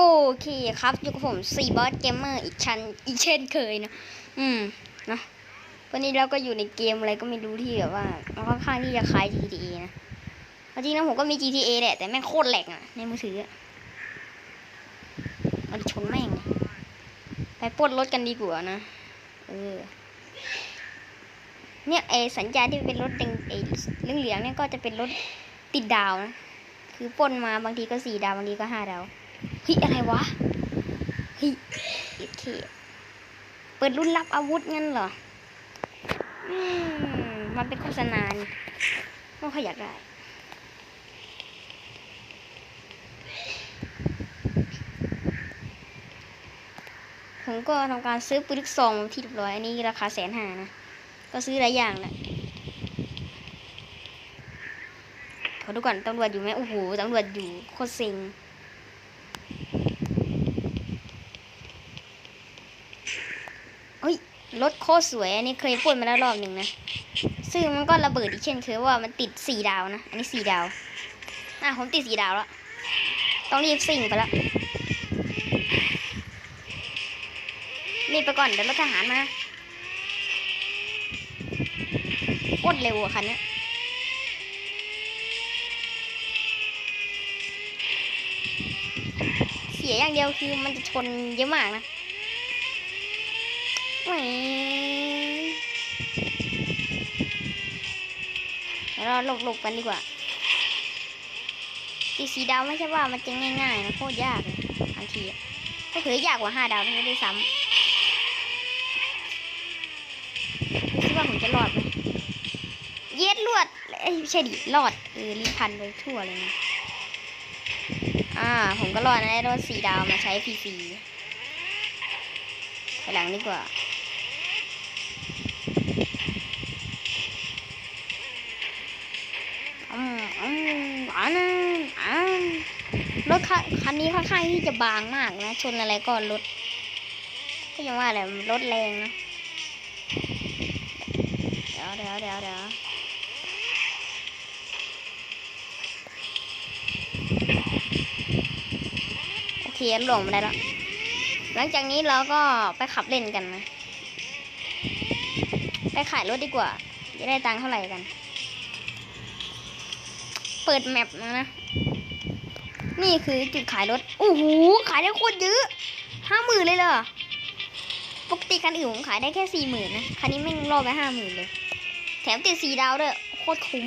โอเคครับอยู่กับผมซีบอสเกมเมอร์อีกชั้นอีกเช่นเคยนะอืมนะวันนี้เราก็อยู่ในเกมอะไรก็ไม่รู้ที่แบบว่ามันค่อนข้างที่จะคล้าย GTA นะเอาจริงนะผมก็มี GTA แหละแต่แม่งโคตรแหลกอะในมือถืออะมันชนแม่งเลยไปปล้นรถกันดีกว่านะเออเนี่ยไอสัญญาที่เป็นรถแดงไอเหลืองๆเนี่ยก็จะเป็นรถติดดาวนะคือปล้นมาบางทีก็สี่ดาวบางทีก็ห้าดาว เฮ้ยอะไรวะเฮ้ยโอเคเปิดรุ่นรับอาวุธงั้นเหรออืมมันเป็นโฆษณาไม่ค่อยอยากได้ผมก็ทำการซื้อปืนลูกซองที่เรียบร้อยอันนี้ราคาแสนห้านะ ก็ซื้อหลายอย่างแหละขอดูก่อนตำรวจอยู่ไหมโอ้โหตำรวจอยู่โคตรเซ็ง เฮ้ย รถโคตรสวยอันนี้เคยพูดมาแล้วรอบหนึ่งนะ ซึ่งมันก็ระเบิดอีกเช่นเคยว่ามันติดสี่ดาวนะ อันนี้สี่ดาวอะผมติดสี่ดาวแล้ว ต้องรีบสิ่งไปแล้วรีบไปก่อนเดี๋ยวรถทหารมาโคตรเร็วอะคันนี้เสียอย่างเดียวคือมันจะชนเยอะมากนะ แหมเราหลบหลบๆกันดีกว่าตีสีดาวไม่ใช่ว่ามันจะง่ายๆนะโคตรยากเลยบางทีอะก็คือยากกว่าห้าดาวไม่ได้ซ้ำคิดว่าผมจะรอดไหมเย็ดลวดเอ้ยไม่ใช่ดิรอดเออรีพันไปทั่วเลยนะอ่า ผมก็รอดนะได้รถสีดาวมาใช้ฟรีๆไปหลังดีกว่า อืมอืมอันนั้นอันรถคันนี้ค่อนข้างที่จะบางมากนะ ชนอะไรก็รถก็ยังว่าอะไรมันรถแรงนะเดี๋ยวเดี๋ยวเดี๋ยวเดี๋ยวโอเคหลงมาได้แล้ว หลังจากนี้เราก็ไปขับเล่นกันนะ ไปขายรถดีกว่า จะได้ตังค์เท่าไหร่กัน เปิดแมปนะนะ นี่คือจุดขายรถโอ้โหขายได้โคตรเยอะห้าหมื่นเลยเหรอปกติคันอื่นผมขายได้แค่สี่หมื่นนะ คันนี้แม่งรอไปห้าหมื่นเลย แถมติดสีดาวด้วย โคตรคุ้ม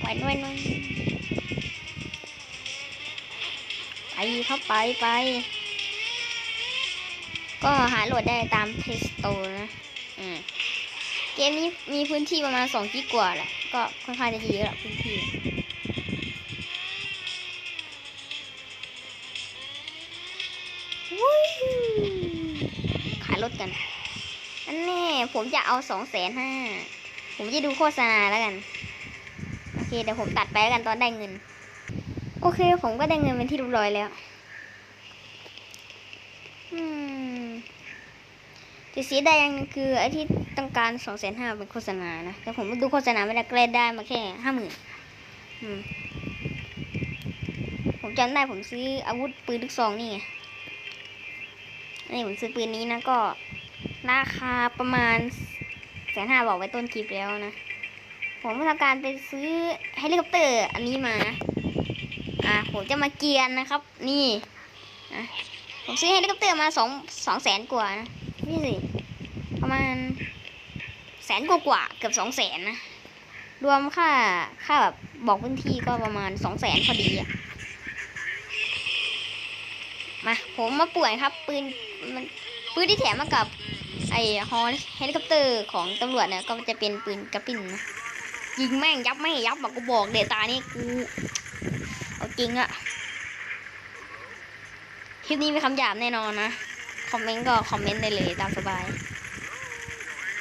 ไว้ด้วยนไปครับไปไป ก็หาโหลดได้ตาม Play Store นะ อืม เกมนี้มีพื้นที่ประมาณสองกิกว่าแหละ ก็ค่อนข้างจะเยอะละพื้นที่ขายรถกันอันแน่ผมจะเอาสองแสนห้าผมจะดูโฆษณาแล้วกัน โอเคเดี๋ยวผมตัดไปแล้วกันตอนได้เงิน โอเค ผมก็ได้เงินเป็นที่เรียบร้อยแล้วอืมแต่เสียดายอย่างหนึงคือไอ้ที่ ต้องการสองแสนห้าเป็นโฆษณานะแต่ผมดูโฆษณาไม่ได้ก็เลยได้มาแค่ห้าหมื่นผมจำได้ผมซื้ออาวุธปืนลูกซองนี่ไงนี่ผมซื้อปืนนี้นะก็ ราคาประมาณแสนห้าบอกไว้ต้นคลิปแล้วนะ ผมก็ทำการไปซื้อเฮลิคอปเตอร์อันนี้มานะอ่าผมจะมาเกียนนะครับ นี่นะผมซื้อเฮลิคอปเตอร์มาสองสองแสนกว่านะนี่สิประมาณ แสนกว่ากว่าเกือบสองแสนนะรวมค่าค่าแบบบอกพื้นที่ก็ประมาณสองแสนพอดีอะมาผมมาป่วยครับ ปืนมันปืนที่แถมมากับไอ้ฮอเฮลิคอปเตอร์ของตำรวจเนี่ยก็จะเป็นปืนกระปิ่นนะยิงแม่งยับไม่ยับบอกกูบอกเดตานี่กูเอาจริงอะคลิปนี้มีคำหยาบแน่นอนนะ คอมเมนต์ก็คอมเมนต์ได้เลยตามสบาย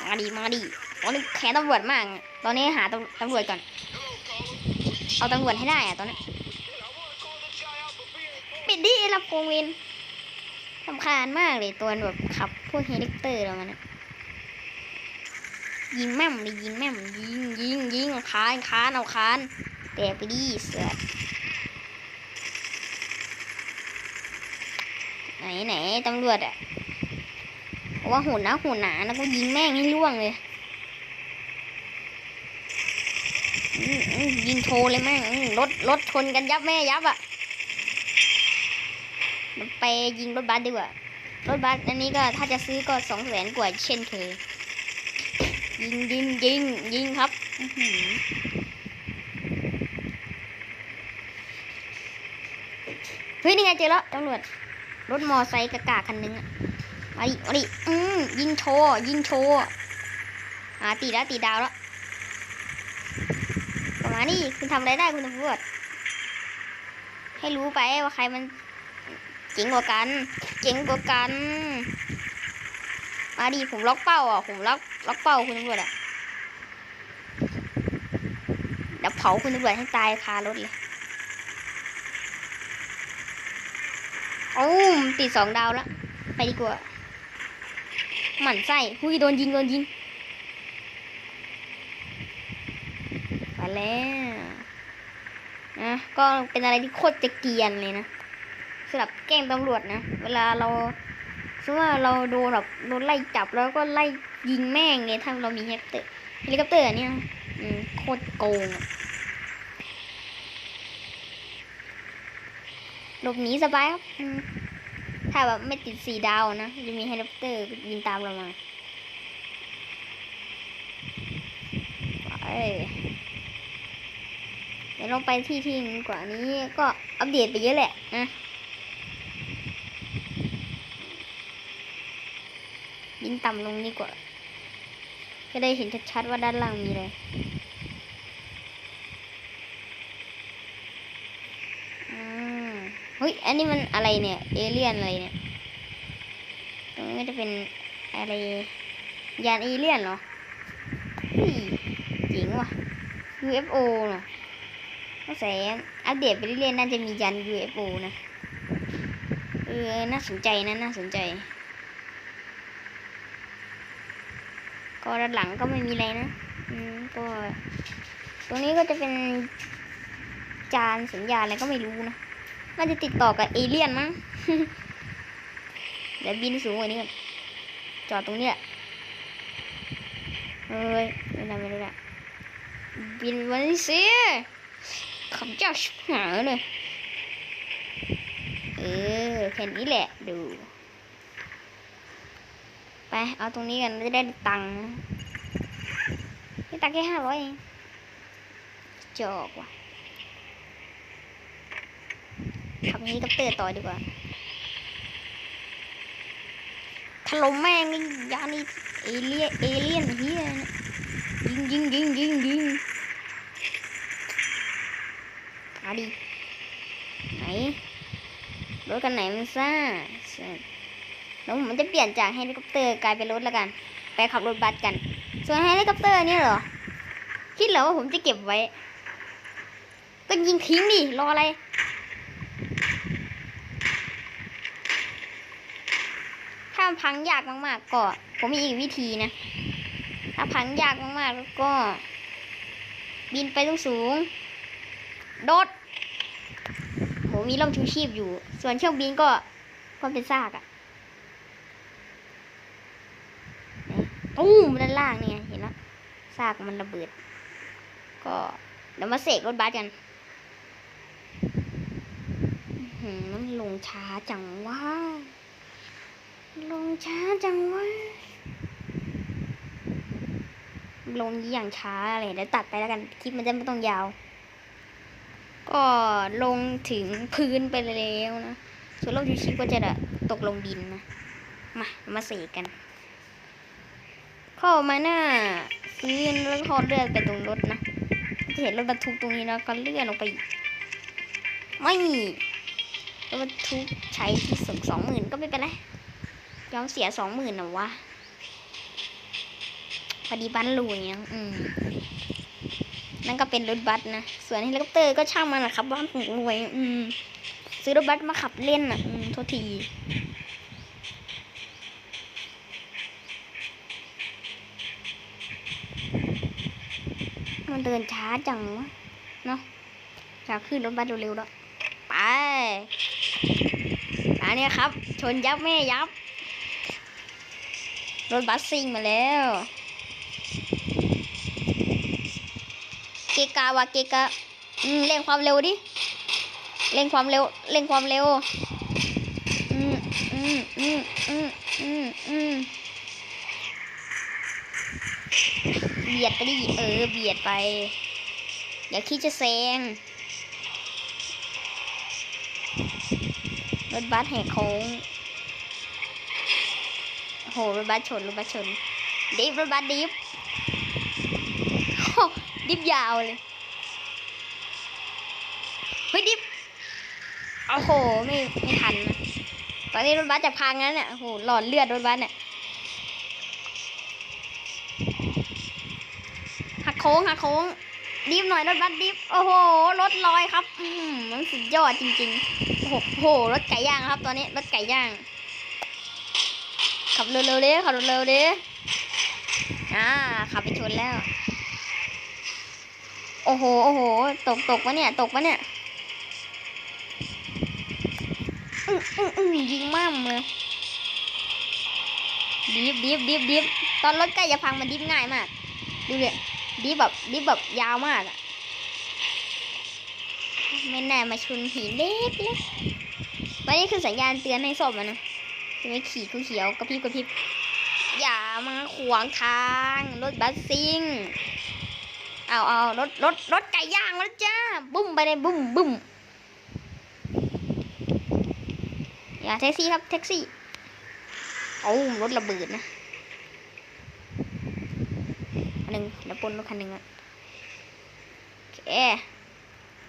มาดีมาดีตอนนี้แค้นตำรวจมาก ตอนนี้หาตำตำรวจก่อน เอาตำรวจให้ได้อะตอนนี้ปิดดิลำโพงเวนสำคาญมากเลยตัวแบบขับพวกเฮลิคอปเตอร์แล้วมันยิงแม่มเลยยิงแม่มยิงยิงยิงเอาคานคานเอาคานแต่ไปดิเสือไหนไหนตำรวจอะ ว่าหุ่นนะหุ่นหนานะกูยิงแม่งให้ล่วงเลย ยิงโชว์เลยแม่งรถรถชนกันยับแม่ยับอะไปยิงรถบัสดีกว่ารถบัสอันนี้ก็ถ้าจะซื้อก็สองแสนกว่าเช่นเคยยิงยิงยิงยิงครับเฮ้ยนี่ไงเจอแล้วตำรวจรถมอไซค์กะกาคันนึงอะ มาดิมาดิอืมยิงโชว์ยิงโชว์อ่าตีแล้วตีดาวแล้วประมาณนี้คุณทำอะไรได้คุณตำรวจให้รู้ไปว่าใครมันเจ๋งกว่ากัน เจ๋งกว่ากัน มาดิผมล็อกเป้าอะ ผมล็อกล็อกเป้าคุณตำรวจอะเดี๋ยวเผาคุณตำรวจให้ตายคารถเลยโอ้ติดสองดาวแล้ว ไปดีกว่า หมั่นไส้หุยโดนยิงโดนยิงไปแล้วนะก็เป็นอะไรที่โคตรจะเกียนเลยนะสำหรับแกล้งตำรวจนะ เวลาเราสมมติว่าเราโดนแบบโดนไล่จับแล้วก็ไล่ยิงแม่งไงถ้าเรามีเฮลิคอปเตอร์เฮลิคอปเตอร์เนี่ยอืมโคตรโกงหลบหนีสบายครับ ถ้าแบบไม่ติดสีดาวนะจะมีเฮลิคอปเตอร์ยิงตามเรามาไปเดี๋ยวลงไปที่ที่นึ่กว่านี้ก็อัปเดตไปเยอะแหละนะยิงต่ำลงดีกว่า จะได้เห็นชัดๆว่าด้านล่างมีอะไร อืม เฮ้ย อันนี้มันอะไรเนี่ย เอเลี่ยนอะไรเนี่ย ตรงนี้จะเป็นอะไร ยานเอเลี่ยนเหรอเฮ้ยจริงว่ะ UFO เนาะก็แสนอัปเดตไปเรื่อยๆน่าจะมียาน UFO นะ เออ น่าสนใจนะ น่าสนใจ ก็ด้านหลังก็ไม่มีอะไรนะ อืม ก็ ตรงนี้ก็จะเป็นจานสัญญาณอะไรก็ไม่รู้นะ น่าจะติดต่อกับเอเลี่ยนมั้ง เดี๋ยวบินสูงกว่านี้ก่อนจอดตรงเนี้ยเอ้ยไม่ได้ไม่ได้บินวันนี้สิขับเจ้าชิบหายเลย เออแค่นี้แหละดู ไป เอาตรงนี้กันจะได้ตังค์นะนี่ตังค์แค่ห้าร้อยเองจอกว่ะ ขับนี้ก็เตอร์ต่อดีกว่าถล่มแม่งยานี่เอเลี่ยนเอเลี่ยนเฮียยิงยิงยิงยิงยิงมาดิไหนรถกันไหนมันซ่าแล้วผมจะเปลี่ยนจากเฮลิคอปเตอร์กลายเป็นรถแล้วกัน ไปขับรถบัสกัน ส่วนเฮลิคอปเตอร์นี่เหรอ คิดเหรอว่าผมจะเก็บไว้ ก็ยิงทิ้งดิ รออะไรามันพังยากมากๆก็ ผมมีอีกวิธีนะ ถ้าพังยากมากๆแล้วก็ บินไปสูงๆโดดผมมีร่มชูชีพอยู่ ส่วนเครื่องบินก็ก็เป็นซากอะตู้มด้านล่างนี่ไงเห็นแล้วซากมันระเบิด ก็เดี๋ยวมาเสกรถบัสกันมันลงช้าจังวะ ลงช้าจังวะลงอย่างช้าเลยเดี๋ยวตัดไปแล้วกันคลิปมันจะไม่ต้องยาว ก็ลงถึงพื้นไปแล้วนะส่วนรถยูชิก็จะตกลงดินนะมามาเสกกัน เข้ามาหน้าซื้อแล้วก็เลื่อนไปตรงรถนะจะเห็นรถบรรทุกตรงนี้แล้วก็เลื่อนลงไป ไม่รถบรรทุกใช้ที่สุดสองหมื่นก็ไม่เป็นไร ยอมเสียสองหมื่นนะวะ พอดีบันรูเนี่ยอืม นั่นก็เป็นรถบัสนะ ส่วนเฮลิคอปเตอร์ก็ช่างมันนะครับบ้านผมรวย อืม ซื้อรถบัสมาขับเล่นอะ อืมโทษทีมันเดินช้าจังวะเนาะอยากขึ้นรถบัสเร็วๆแล้วไปอันนี้ครับ ชนยับแม่ยับ รถบัสซิ่งมาแล้ว เกกาวะเกกาเร่งความเร็วดิ เร่งความเร็ว เร่งความเร็ว อืมอืมอืมอืมอืมอืมเบียดไปดิเออ เบียดไปอย่าคิดจะแซง รถบัสแหกโค้ง โอ้โหรถบัสชนรถบัสชนดิฟรถบัสดิฟดิฟยาวเลยเฮ้ยดิฟโอ้โหไม่ไม่ทันนะตอนนี้รถบัสจะพังแล้วเนี่ยโอ้โหหลอดเลือดรถบัสเนี่ยหักโค้งหักโค้งดิฟหน่อยรถบัสดิฟโอ้โหรถลอยครับ อืมมันสุดยอดจริงๆโอ้โหรถไก่ย่างครับตอนนี้รถไก่ย่าง ขับเร็วๆเด้ขับเร็วๆเด้อ่าขับไปชนแล้ว โอ้โหโอ้โหตกตกวะเนี่ย ตกวะเนี่ยอืออืออือยิงมั่มเลยดิฟดิฟดิฟดิฟตอนรถใกล้จะพังมันดิฟง่ายมาก ดูเลยดิฟแบบดิฟแบบยาวมากอะไม่แน่มาชนหินเล็กเล็กวันนี้คือสัญญาณเตือนให้ส้มอะนะ จะไม่ขี่กูเขียวกระพริบกระพริบอย่ามาขวางทางรถบัสซิ่งเอาเอารถรถรถไก่ย่างแล้วจ้าบุ้มไปเลยบุ้มบุ้มอย่าแท็กซี่ครับแท็กซี่โอ้รถระเบิดนะอันหนึ่งเดี๋ยวปนรถคันหนึ่งอะโอเค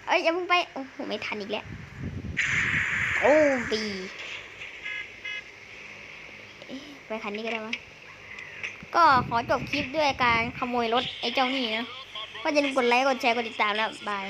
เอ้ยอย่าเพิ่งไปโอ้โหไม่ทันอีกแล้วโอ้ปี ไปคันนี้ก็ได้มั้ยก็ขอจบคลิปด้วยการขโมยรถไอ้เจ้านี่นะ ก็อย่าลืมกดไลค์ กดแชร์ กดติดตามแล้วบาย